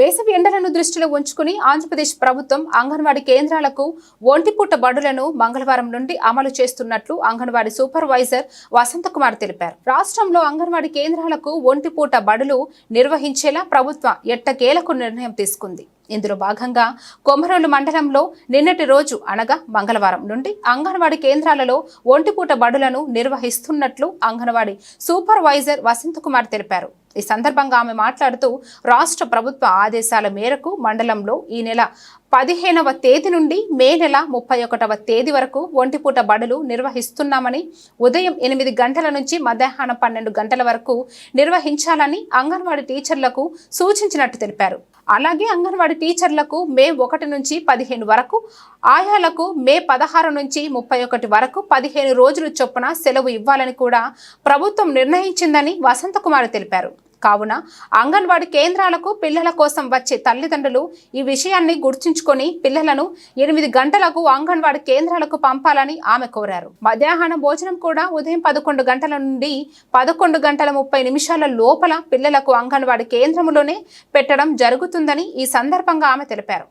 వేసవి ఎండలను దృష్టిలో ఉంచుకుని ఆంధ్రప్రదేశ్ ప్రభుత్వం అంగన్వాడీ కేంద్రాలకు ఒంటిపూట బడులను మంగళవారం నుండి అమలు చేస్తున్నట్లు అంగన్వాడీ సూపర్వైజర్ వసంతకుమార్ తెలిపారు. రాష్ట్రంలో అంగన్వాడీ కేంద్రాలకు ఒంటిపూట బడులు నిర్వహించేలా ప్రభుత్వం ఎట్టకేలకు నిర్ణయం తీసుకుంది. ఇందులో భాగంగా కొమరోలు మండలంలో నిన్నటి రోజు అనగా మంగళవారం నుండి అంగన్వాడీ కేంద్రాలలో ఒంటిపూట బడులను నిర్వహిస్తున్నట్లు అంగన్వాడీ సూపర్వైజర్ వసంతకుమార్ తెలిపారు. ఈ సందర్భంగా ఆమె మాట్లాడుతూ రాష్ట్ర ప్రభుత్వ ఆదేశాల మేరకు మండలంలో ఈ నెల పదిహేనవ తేదీ నుండి మే నెల ముప్పై ఒకటవ తేదీ వరకు ఒంటిపూట బడులు నిర్వహిస్తున్నామని ఉదయం ఎనిమిది గంటల నుంచి మధ్యాహ్నం పన్నెండు గంటల వరకు నిర్వహించాలని అంగన్వాడీ టీచర్లకు సూచించినట్టు తెలిపారు. అలాగే అంగన్వాడీ టీచర్లకు మే ఒకటి నుంచి పదిహేను వరకు ఆయాలకు మే పదహారు నుంచి ముప్పై ఒకటి వరకు పదిహేను రోజులు చొప్పున సెలవు ఇవ్వాలని కూడా ప్రభుత్వం నిర్ణయించిందని వసంతకుమార్ తెలిపారు. కావున అంగన్వాడీ కేంద్రాలకు పిల్లల కోసం వచ్చే తల్లిదండ్రులు ఈ విషయాన్ని గుర్తుంచుకొని పిల్లలను ఎనిమిది గంటలకు అంగన్వాడీ కేంద్రాలకు పంపాలని ఆమె కోరారు. మధ్యాహ్నం భోజనం కూడా ఉదయం పదకొండు గంటల నుండి పదకొండు గంటల ముప్పై నిమిషాల లోపల పిల్లలకు అంగన్వాడీ కేంద్రంలోనే పెట్టడం జరుగుతుందని ఈ సందర్భంగా ఆమె తెలిపారు.